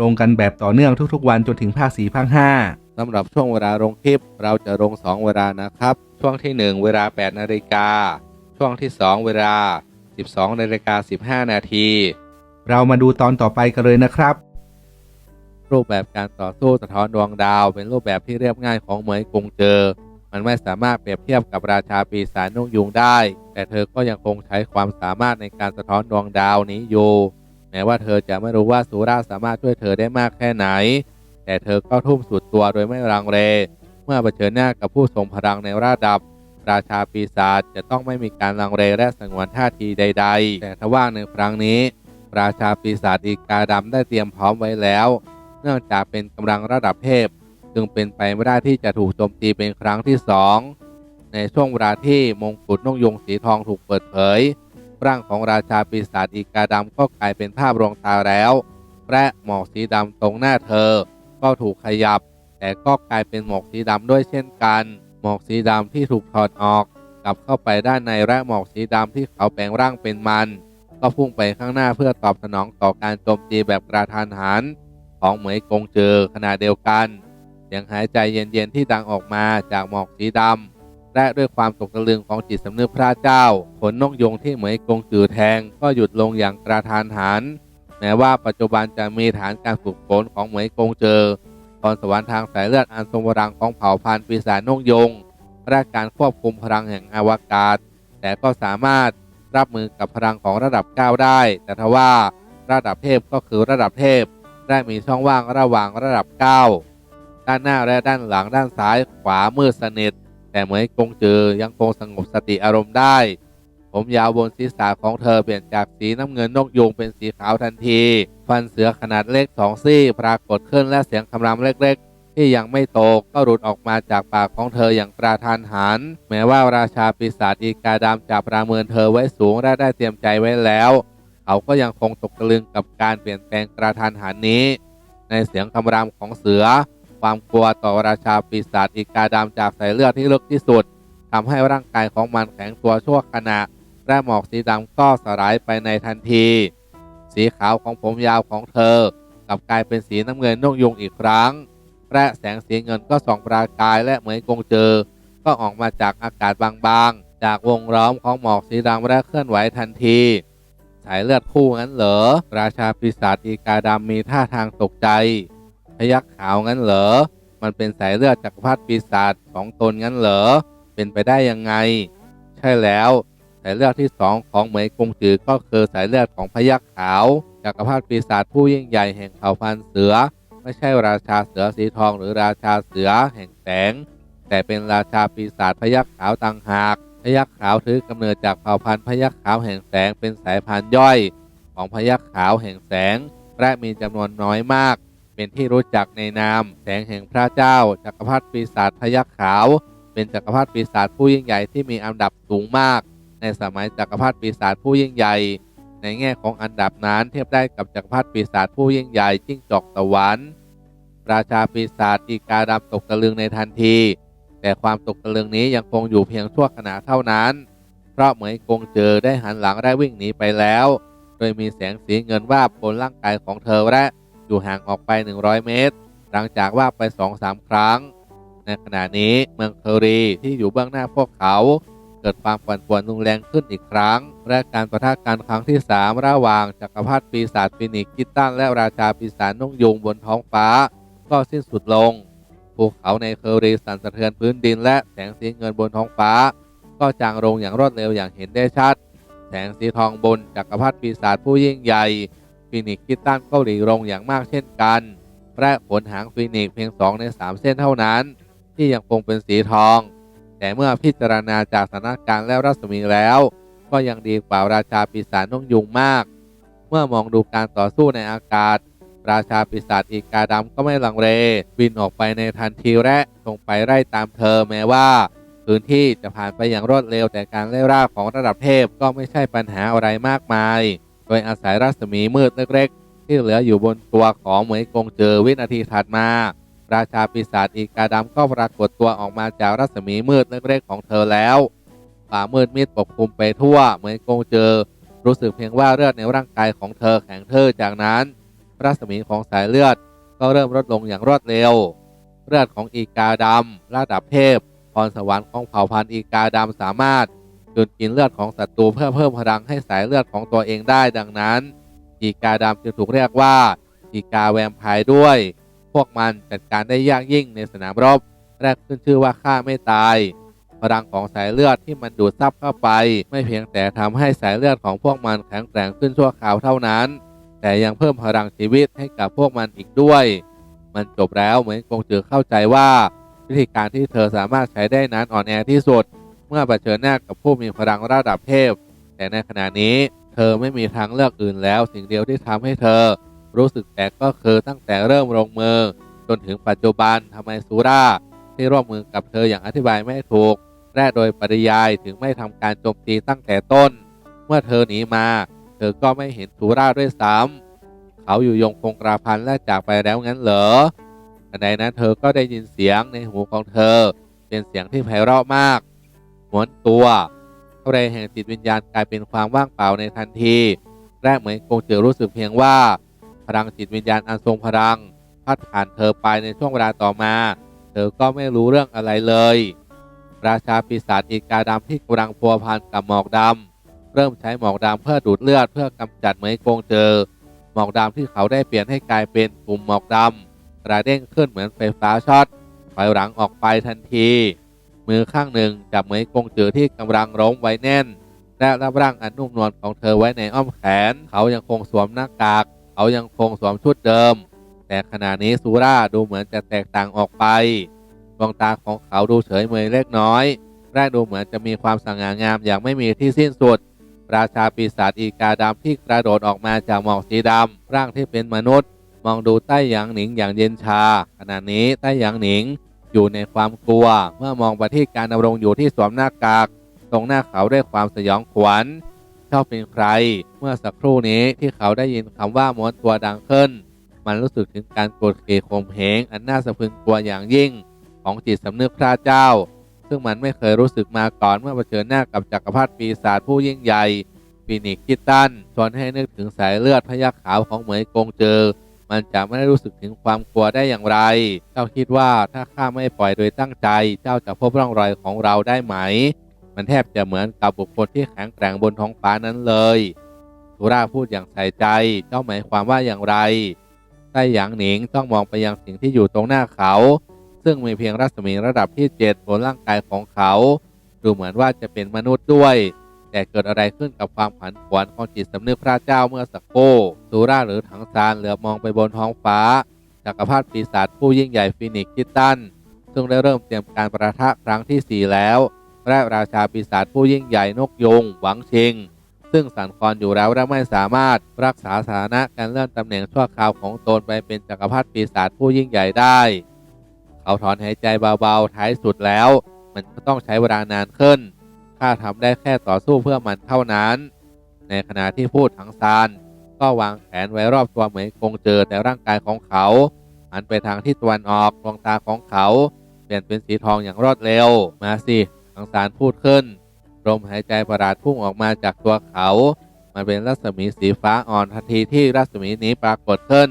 ลงกันแบบต่อเนื่องทุกๆ วันจนถึงภาคสี่ภาคห้าสำหรับช่วงเวลาลงคลิป เราจะลง 2 เวลานะครับ ช่วงทีหนึ่1 เวลา 8 นาฬิกา ช่วงที่ 2 เวลา 12 นาฬิกา 15 นาที เรามาดูตอนต่อไปกันเลยนะครับ รูปแบบการต่อสู้สะท้อนดวงดาว เป็นรูปแบบที่เรียบง่ายของเหมยกงเจอ มันไม่สามารถเปรียบเทียบกับราชาปีศาจนกยุงได้ แต่เธอก็ยังคงใช้ความสามารถในการสะท้อนดวงดาวนี้อยู่ แม้ว่าเธอจะไม่รู้ว่าสุราสามารถช่วยเธอได้มากแค่ไหน แต่เธอก็ทุ่มสุดตัวโดยไม่ลังเล เมื่อเผชิญหน้ากับผู้ทรงพลังในระดับ ราชาปีศาจจะต้องไม่มีการลังเลและสงวนท่าทีใด ๆ แต่ทว่าในครั้งนี้ ราชาปีศาจอีกาดำได้เตรียมพร้อมไว้แล้ว เนื่องจากเป็นกำลังระดับเทพ จึงเป็นไปไม่ได้ที่จะถูกโจมตีเป็นครั้งที่สองในช่วงเวลาที่มงกุฎนกยงสีทองถูกเปิดเผย ร่างของราชาปีศาจอีกาดำก็กลายเป็นภาพรวงตาแล้ว และหมอกสีดำตรงหน้าเธอ ก็ถูกขยับ แต่ก็กลายเป็นหมอกสีดำด้วยเช่นกัน หมอกสีดำที่ถูกถอดออกกลับเข้าไปด้านในและหมอกสีดำที่เขาแปลงร่างเป็นมัน ก็พุ่งไปข้างหน้าเพื่อตอบสนองต่อการโจมตีแบบกระทันหันของเหมยกงเจอขณะเดียวกันเสียงหายใจเย็นๆที่ดังออกมาจากหมอกสีดำ และด้วยความตกตะลึงของจิตสำนึกพระเจ้า ขนนกยงที่เหมยกงจือแทงก็หยุดลงอย่างกระทันหันแม้ว่าปัจจุบันจะมีฐานการฝึกฝนของเหมยกงเจอพรสวรรค์ทางสายเลือดอันทรงพลังของเผ่าพันธุ์ปีศาจนกยงและการควบคุมพลังแห่งอวกาศ แต่ก็สามารถรับมือกับพลังของระดับ 9 ได้ แต่ทว่าระดับเทพก็คือระดับเทพ ได้มีช่องว่างระหว่างระดับ 9 ด้านหน้าและด้านหลังด้านซ้ายขวามืดสนิท แต่เหมยกงจือยังคงสงบสติอารมณ์ได้ ผมยาวบนศีรษะของเธอเปลี่ยนจากสีน้ำเงินนกยูงเป็นสีขาวทันที ฟันเสือขนาดเล็กสองซี่ปรากฏขึ้นและเสียงคำรามเล็กๆ ที่ยังไม่โตก็หลุดออกมาจากปากของเธออย่างกระทันหัน แม้ว่าราชาปีศาจอีกาดำจะประเมินเธอไว้สูงและได้เตรียมใจไว้แล้ว เขาก็ยังคงตกตะลึงกับการเปลี่ยนแปลงกระทันหันนี้ ในเสียงคำรามของเสือ ความกลัวต่อราชาปีศาจอีกาดำจากสายเลือดที่ลึกที่สุดทำให้ร่างกายของมันแข็งตัวชั่วขณะ และหมอกสีดำก็สลายไปในทันที สีขาวของผมยาวของเธอ กลับกลายเป็นสีน้ำเงินนกยุงอีกครั้ง และแสงสีเงินก็ส่องประกายและเหมือนกงเจอ ก็ออกมาจากอากาศบางๆ จากวงล้อมของหมอกสีดำและเคลื่อนไหวทันทีสายเลือดคู่งั้นเหรอ ราชาปีศาจอีกาดำมีท่าทางตกใจ ยักขาวงั้นเหรอ มันเป็นสายเลือดจักรพรรดิปีศาจของตนงั้นเหรอ เป็นไปได้ยังไง ใช่แล้วสายเลือดที่สองของเหมยกงจือก็คือสายเลือดของพยักขาวจักรพรรดิปีศาจผู้ยิ่งใหญ่แห่งเผ่าพันธุ์เสือ ไม่ใช่ราชาเสือสีทองหรือราชาเสือแห่งแสง แต่เป็นราชาปีศาจพยักขาวต่างหาก พยักขาวถือกำเนิดจากเผ่าพันธุ์พยักขาวแห่งแสงเป็นสายพันธุ์ย่อย ของพยักขาวแห่งแสงและมีจำนวนน้อยมาก เป็นที่รู้จักในนาม แสงแห่งพระเจ้า จักรพรรดิปีศาจพยักขาว เป็นจักรพรรดิปีศาจผู้ยิ่งใหญ่ที่มีอันดับสูงมาก ในสมัยจักรพรรดิปีศาจผู้ยิ่งใหญ่ ในแง่ของอันดับนั้นเทียบได้กับจักรพรรดิปีศาจผู้ยิ่งใหญ่จิ้งจอกสวรรค์ราชาปีศาจอีกาดำตกตะลึงในทันที แต่ความตกตะลึงนี้ยังคงอยู่เพียงชั่วขณะเท่านั้น เพราะเหมยกงเจอได้หันหลังและวิ่งหนีไปแล้ว โดยมีแสงสีเงินวาบบนร่างกายของเธอและ อยู่ห่างออกไป 100 เมตร หลังจากว่าไป 2-3 ครั้ง ในขณะนี้เมืองเคอรีที่อยู่เบื้องหน้าพวกเขา เกิดความปั่นป่วนรุนแรงขึ้นอีกครั้ง และการประทะกันครั้งที่ 3 ระหว่างจักรพรรดิปีศาจฟินิกกิตตันและราชาปีศาจนกยุงบนท้องฟ้า ก็สิ้นสุดลงภูเขาในเคอรีสั่นสะเทือนพื้นดินและแสงสีเงินบนท้องฟ้า ก็จางลงอย่างรวดเร็วอย่างเห็นได้ชัด แสงสีทองบนจักรพรรดิปีศาจผู้ยิ่งใหญ่ ฟินิกซ์กิตตันก็หลีลงอย่างมากเช่นกันและขนหางฟินิกซ์เพียง 2 ใน 3 เส้นเท่านั้น ที่ยังคงเป็นสีทอง แต่เมื่อพิจารณาจากสถานการณ์และรัศมีแล้ว ก็ยังดีกว่าราชาปีศาจนกยุงมาก เมื่อมองดูการต่อสู้ในอากาศ ราชาปีศาจอีกาดำก็ไม่ลังเลบินออกไปในทันทีและตรงไปไล่ตามเธอแม้ว่าพื้นที่จะผ่านไปอย่างรวดเร็วแต่การไล่ล่าของระดับเทพก็ไม่ใช่ปัญหาอะไรมากมาย โดยอาศัยรัศมีมืดเล็กๆ ที่เหลืออยู่บนตัวของเหมยกงเจอวินาทีถัดมา ราชาปีศาจอีกาดำก็ปรากฏตัวออกมาจากรัศมีมืดเล็กๆของเธอแล้วฝ่ามืดมิดปกคลุมไปทั่วเหมยกงเจอ รู้สึกเพียงว่าเลือดในร่างกายของเธอแข็งเทอจากนั้น รัศมีของสายเลือดก็เริ่มลดลงอย่างรวดเร็ว เลือดของอีกาดำระดับเทพพรสวรรค์ของเผ่าพันธุ์อีกาดำสามารถ จุดกินเลือดของศัตรูเพื่อเพิ่มพลังให้สายเลือดของตัวเองได้ดังนั้นอีกาดำจึงถูกเรียกว่าอีกาแวมไพร์ด้วย พวกมันจัดการได้ยากยิ่งในสนามรบแรกขึ้นชื่อว่าฆ่าไม่ตายพลังของสายเลือดที่มันดูดซับเข้าไป ไม่เพียงแต่ทำให้สายเลือดของพวกมันแข็งแกร่งขึ้นชั่วคราวเท่านั้น แต่ยังเพิ่มพลังชีวิตให้กับพวกมันอีกด้วย มันจบแล้วเหมือนกงจือเข้าใจว่า วิธีการที่เธอสามารถใช้ได้นั้นอ่อนแอที่สุด มื่อเผชิญหน้ากับผู้มีพลังระดับเทพ แต่ในขณะนี้เธอไม่มีทางเลือกอื่นแล้ว สิ่งเดียวที่ทำให้เธอ รู้สึกแปลกก็คือตั้งแต่เริ่มลงมือ จนถึงปัจจุบันทำไมซูราที่ร่วมมือกับเธออย่างอธิบายไม่ถูกและโดยปริยายถึงไม่ทำการโจมตีตั้งแต่ต้น เมื่อเธอหนีมา เธอก็ไม่เห็นซูราด้วยซ้ำเขาอยู่ยงคงกราพันและจากไปแล้วงั้นเหรอทันนั้นเธอก็ได้ยินเสียงในหูของเธอ เป็นเสียงที่ไพเราะมาก วนตัวทะเลแห่งจิตวิญญาณกลายเป็นความว่างเปล่าในทันทีแรกเหมือนคงจะรู้สึกเพียงว่า พลังจิตวิญญาณอันทรงพลังพัดผ่านเธอไปในช่วงเวลาต่อมา เธอก็ไม่รู้เรื่องอะไรเลย ราชาปีศาจอีกาดำที่กำลังพัวพันกับหมอกดำเริ่มใช้หมอกดำเพื่อดูดเลือดเพื่อกำจัดเหมยโกงเจอ หมอกดำที่เขาได้เปลี่ยนให้กลายเป็นกลุ่มหมอกดำกระเด้งขึ้นเหมือนไฟฟ้าช็อตถอยหลังออกไปทันที มือข้างหนึ่งจับเหมยกงจือที่กำลังล้มไว้แน่น และรับร่างอันนุ่มนวลของเธอไว้ในอ้อมแขน เขายังคงสวมหน้ากาก เขายังคงสวมชุดเดิม แต่ขณะนี้ซูร่าดูเหมือนจะแตกต่างออกไปดวงตาของเขาดูเฉยเมยเล็กน้อยและดูเหมือนจะมีความสง่างามอย่างไม่มีที่สิ้นสุด ราชาปีศาจอีกาดำที่กระโดดออกมาจากหมอกสีดำร่างที่เป็นมนุษย์ มองดูใต้หยางหนิงอย่างเย็นชา ขณะนี้ใต้หยางหนิง อยู่ในความกลัว เมื่อมองไปที่การดำรงอยู่ที่สวมหน้ากาก ตรงหน้าเขาด้วยความสยองขวัญเจ้าเป็นใคร เมื่อสักครู่นี้ที่เขาได้ยินคำว่าม้วนตัวดังขึ้น มันรู้สึกถึงการกดขี่ข่มเหงอันน่าสะพรึงกลัวอย่างยิ่ง ของจิตสำนึกพระเจ้า ซึ่งมันไม่เคยรู้สึกมาก่อนเมื่อเผชิญหน้ากับจักรพรรดิปีศาจผู้ยิ่งใหญ่ฟีนิกคิตตันชวนให้นึกถึงสายเลือดพยักขาวของเหมยกงเจอ มันจะไม่ได้รู้สึกถึงความกลัวได้อย่างไร เจ้าคิดว่าถ้าข้าไม่ปล่อยโดยตั้งใจ เจ้าจะพบร่องรอยของเราได้ไหม มันแทบจะเหมือนกับบุคคลที่แข็งแกร่งบนท้องฟ้านั้นเลยสุราพูดอย่างใส่ใจ เจ้าหมายความว่าอย่างไรไต้หยางหนิงต้องมองไปยังสิ่งที่อยู่ตรงหน้าเขา ซึ่งมีเพียงรัศมีระดับที่เจ็ดบนร่างกายของเขา ดูเหมือนว่าจะเป็นมนุษย์ด้วย แต่เกิดอะไรขึ้นกับความผันผวนของจิตสำนึกพระเจ้าเมื่อสักครู่ซูราหรือถังซานเหลือมองไปบนท้องฟ้าจักรพรรดิปีศาจผู้ยิ่งใหญ่ฟินิกซ์คิตตัน ซึ่งได้เริ่มเตรียมการประทะครั้งที่ 4 แล้วและราชาปีศาจผู้ยิ่งใหญ่นกยง หวังชิง ซึ่งสั่นคลอนอยู่แล้วและไม่สามารถรักษาสถานะการเลื่อนตำแหน่งชั่วคราวของตนไปเป็นจักรพรรดิปีศาจผู้ยิ่งใหญ่ได้ เขาถอนหายใจเบาๆท้ายสุดแล้ว มันก็ต้องใช้เวลานานขึ้น ข้าทำได้แค่ต่อสู้เพื่อมันเท่านั้น ในขณะที่พูดถังซานก็วางแขนไว้รอบตัวเหมยกงเจอแต่ร่างกายของเขาหันไปทางทิศตะวันออกดวงตาของเขาเปลี่ยนเป็นสีทองอย่างรวดเร็ว มาสิถังซานพูดขึ้นลมหายใจประหลาดพุ่งออกมาจากตัวเขา มันเป็นรัศมีสีฟ้าอ่อนทันทีที่รัศมีนี้ปรากฏขึ้น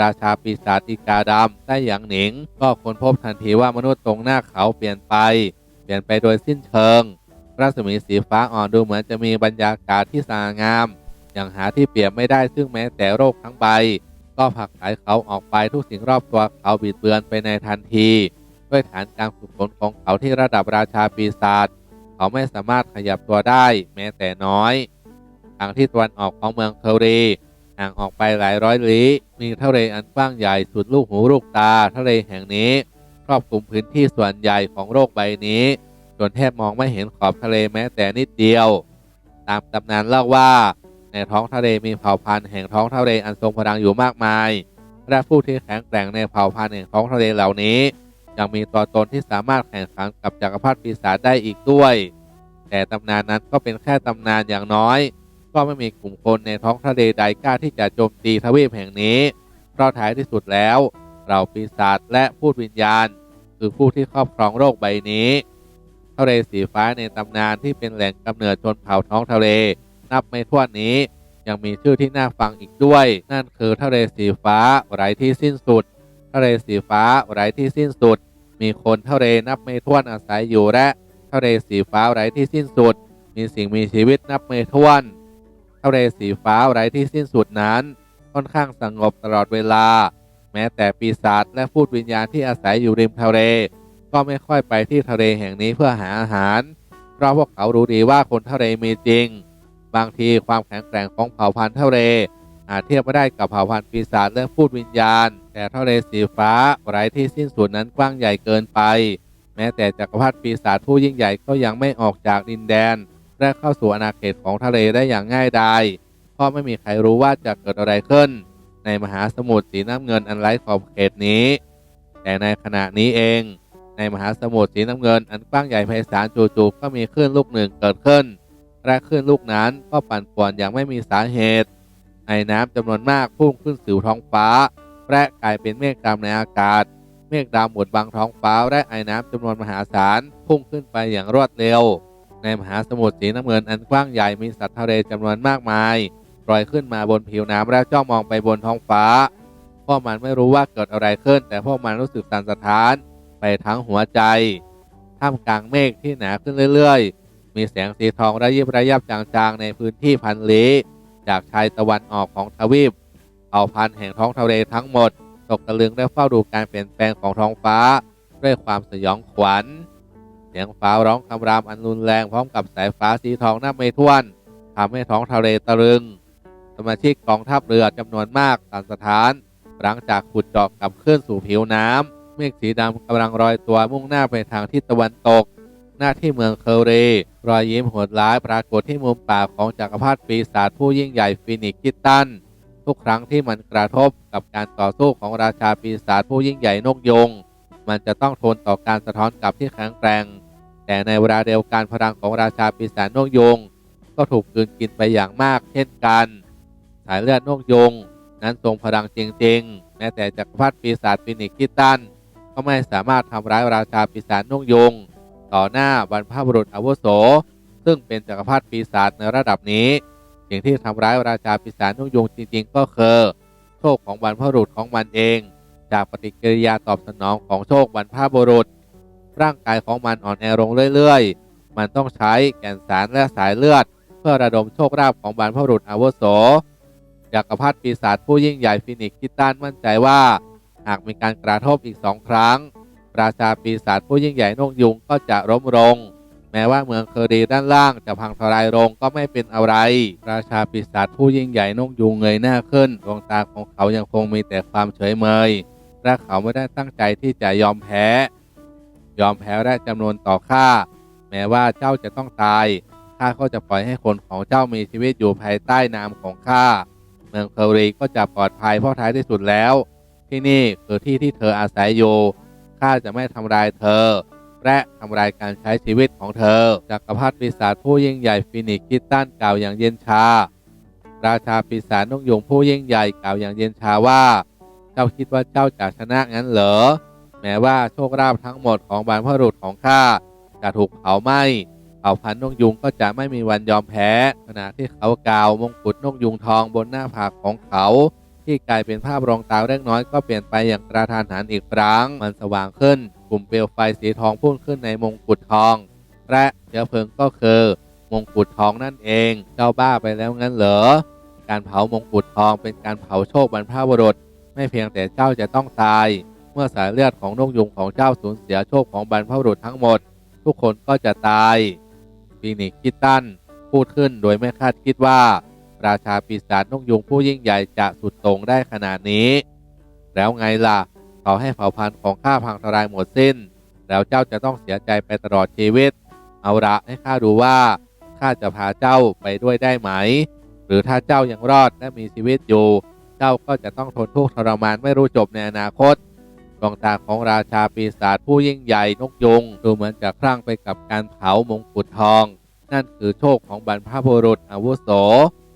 ราชาปีศาจอีกาดำได้อย่างหนิง ก็ค้นพบทันทีว่ามนุษย์ตรงหน้าเขาเปลี่ยนไป เปลี่ยนไปโดยสิ้นเชิง รัศมีสีฟ้าอ่อนดูเหมือนจะมีบรรยากาศที่สง่างาม อย่างหาที่เปรียบไม่ได้ซึ่งแม้แต่โรคทั้งใบ ก็ผลักไสเขาออกไปทุกสิ่งรอบตัวเขาบิดเบือนไปในทันที ด้วยฐานการฝึกฝนของเขาที่ระดับราชาปีศาจเขาไม่สามารถขยับตัวได้แม้แต่น้อยทางที่ตะวันออกของเมืองเทอรีห่างออกไปหลายร้อยลี้มีทะเลอันกว้างใหญ่สุดลูกหูลูกตาทะเลแห่งนี้ ครอบคลุมพื้นที่ส่วนใหญ่ของโลกใบนี้ จนแทบมองไม่เห็นขอบทะเลแม้แต่นิดเดียว ตามตำนานเล่าว่า ในท้องทะเลมีเผ่าพันธุ์แห่งท้องทะเลอันทรงพลังอยู่มากมาย และผู้ที่แข็งแกร่งในเผ่าพันธุ์แห่งท้องทะเลเหล่านี้ ยังมีตัวตนที่สามารถแข่งขันกับจักรพรรดิปีศาจได้อีกด้วย แต่ตำนานนั้นก็เป็นแค่ตำนานอย่างน้อย ก็ไม่มีกลุ่มคนในท้องทะเลใดกล้าที่จะโจมตีทวีปแห่งนี้ เพราะท้ายที่สุดแล้ว เราปีศาจและพูดวิญญาณ คือผู้ที่ครอบครองโลกใบนี้ ทะเลสีฟ้าในตำนานที่เป็นแหล่งกำเนิดชนเผ่าท้องทะเล นับไม่ถ้วนนี้ ยังมีชื่อที่น่าฟังอีกด้วย นั่นคือทะเลสีฟ้าไร้ที่สิ้นสุด ทะเลสีฟ้าไร้ที่สิ้นสุด มีคนทะเลนับไม่ถ้วนอาศัยอยู่และทะเลสีฟ้าไร้ที่สิ้นสุด มีสิ่งมีชีวิตนับไม่ถ้วนทะเลสีฟ้าไร้ที่สิ้นสุดนั้นค่อนข้างสงบตลอดเวลา แม้แต่ปีศาจและพูดวิญญาณที่อาศัยอยู่ริมทะเล ก็ไม่ค่อยไปที่ทะเลแห่งนี้เพื่อหาอาหาร เพราะพวกเขารู้ดีว่าคนทะเลมีจริง บางทีความแข็งแกร่งของเผ่าพันธุ์ทะเลอาจเทียบไม่ได้กับเผ่าพันธุ์ปีศาจและพูดวิญญาณ แต่ทะเลสีฟ้าไร้ที่สิ้นสุดนั้นกว้างใหญ่เกินไป แม้แต่จักรพรรดิปีศาจผู้ยิ่งใหญ่ก็ยังไม่ออกจากดินแดนและเข้าสู่อาณาเขตของทะเลได้อย่างง่ายดายเพราะไม่มีใครรู้ว่าจะเกิดอะไรขึ้น ในมหาสมุทรสีน้ำเงินอันไร้ขอบเขตนี้ แต่ในขณะนี้เอง ในมหาสมุทรสีน้ำเงิน อันกว้างใหญ่ไพศาลจู่ๆก็มีคลื่นลูกหนึ่งเกิดขึ้น และคลื่นลูกนั้นก็ปั่นป่วนอย่างไม่มีสาเหตุ ไอ้น้ำจำนวนมากพุ่งขึ้นสู่ท้องฟ้า และกลายเป็นเมฆดำในอากาศ เมฆดำบดบังท้องฟ้า และไอ้น้ำจำนวนมหาศาลพุ่งขึ้นไปอย่างรวดเร็ว ในมหาสมุทรสีน้ำเงินอันกว้างใหญ่มีสัตว์ทะเลจำนวนมากมายลอยขึ้นมาบนผิวน้ำและจ้องมองไปบนท้องฟ้า พวกมันไม่รู้ว่าเกิดอะไรขึ้น แต่พวกมันรู้สึกสั่นสะท้าน ไปทั้งหัวใจท่ามกลางเมฆที่หนาขึ้นเรื่อยๆ มีแสงสีทองระยิบระยับจางๆ ในพื้นที่พันลี้จากชายตะวันออกของทวีปเผ่าพันธุ์แห่งท้องทะเลทั้งหมด ตกตะลึงและเฝ้าดูการเปลี่ยนแปลงของท้องฟ้า ด้วยความสยองขวัญ เสียงฟ้าร้องคำรามอันรุนแรงพร้อมกับสายฟ้าสีทองนับไม่ถ้วนทำให้ท้องทะเลตะลึง สมาชิกกองทัพเรือจำนวนมากสั่นสะท้าน หลังจากขุดเจาะกลับขึ้นสู่ผิวน้ำ เมฆสีดำกำลังลอยตัวมุ่งหน้าไปทางทิศตะวันตก หน้าที่เมืองเคอรีรอยยิ้มโหดร้ายปรากฏที่มุมปากของจักรพรรดิปีศาจผู้ยิ่งใหญ่ฟินิกซ์คิตตัน ทุกครั้งที่มันกระทบกับการต่อสู้ของราชาปีศาจผู้ยิ่งใหญ่นกยง มันจะต้องทนต่อการสะท้อนกลับที่แข็งแกร่ง แต่ในเวลาเดียวกันพลังของราชาปีศาจนกยง ก็ถูกกืนกินไปอย่างมากเช่นกันสายเลือดนกยง นั้นทรงพลังจริงๆ แม้แต่จักรพรรดิปีศาจฟินิกซ์คิตตัน ก็ไม่สามารถทำร้ายราชาปีศาจนกยง ต่อหน้าบรรพบุรุษอาวุโส ซึ่งเป็นจักรพรรดิปีศาจในระดับนี้ สิ่งที่ทำร้ายราชาปีศาจนกยงจริง ๆ ก็คือ โชคของบรรพบุรุษของมันเอง จากปฏิกิริยาตอบสนองของโชคบรรพบุรุษ ร่างกายของมันอ่อนแอลงเรื่อยๆ มันต้องใช้แก่นสารและสายเลือด เพื่อระดมโชคลาภของบรรพบุรุษอาวุโสจักรพรรดิปีศาจผู้ยิ่งใหญ่ฟินิกซ์คิตตันมั่นใจว่า หากมีการกระทบอีกสองครั้ง ราชาปีศาจผู้ยิ่งใหญ่นกยุงก็จะล้มลง แม้ว่าเมืองเคอรีด้านล่างจะพังทลายลงก็ไม่เป็นอะไร ราชาปีศาจผู้ยิ่งใหญ่นกยุงเงยหน้าขึ้นดวงตาของเขายังคงมีแต่ความเฉยเมยและเขาไม่ได้ตั้งใจที่จะยอมแพ้ ยอมแพ้และจำนวนต่อข้าแม้ว่าเจ้าจะต้องตายข้าก็จะปล่อยให้คนของเจ้ามีชีวิตอยู่ภายใต้นามของข้าเมืองเคอรีก็จะปลอดภัยเพราะท้ายที่สุดแล้ว ที่นี่คือที่ที่เธออาศัยอยู่ ข้าจะไม่ทำลายเธอ และทำลายการใช้ชีวิตของเธอ จักรพรรดิปีศาจผู้ยิ่งใหญ่ฟินิกคิดตันกล่าวอย่างเย็นชา ราชาปีศาจนกยุงผู้ยิ่งใหญ่กล่าวอย่างเย็นชาว่า เจ้าคิดว่าเจ้าจะชนะงั้นเหรอ แม้ว่าโชคลาภทั้งหมดของบรรพบุรุษของข้าจะถูกเผาไหม้เผ่าพันธุ์นกยุงก็จะไม่มีวันยอมแพ้ ขณะที่เขากล่าวมงกุฎนกยุงทองบนหน้าผากของเขา ที่กลายเป็นภาพรองตาเล็กน้อยก็เปลี่ยนไปอย่างกระทานหันอีกครั้ง มันสว่างขึ้น กลุ่มเปลวไฟสีทองพุ่งขึ้นในมงกุฎทอง และเชื้อเพลิงก็คือ มงกุฎทองนั่นเอง เจ้าบ้าไปแล้วงั้นเหรอ การเผามงกุฎทองเป็นการเผาโชคบรรพบุรุษ ไม่เพียงแต่เจ้าจะต้องตาย เมื่อสายเลือดของนกยุงของเจ้าสูญเสียโชคของบรรพบุรุษทั้งหมด ทุกคนก็จะตายฟีนิกซ์คิตตันพูดขึ้นโดยไม่คาดคิดว่า ราชาปีศาจนกยุงผู้ยิ่งใหญ่จะสุดต่งได้ขนาดนี้ แล้วไงล่ะ เขาให้เผ่าพันธุ์ของข้าพังทลายหมดสิ้น แล้วเจ้าจะต้องเสียใจไปตลอดชีวิต เอาละให้ข้าดูว่าข้าจะพาเจ้าไปด้วยได้ไหม หรือถ้าเจ้ายังรอดและมีชีวิตอยู่ เจ้าก็จะต้องทนทุกข์ทรมานไม่รู้จบในอนาคตดวงตาของราชาปีศาจผู้ยิ่งใหญ่นกยุงดูเหมือนจะคลั่งไปกับการเผามงกุฎทอง นั่นคือโชคของบรรพบุรุษอาวุโส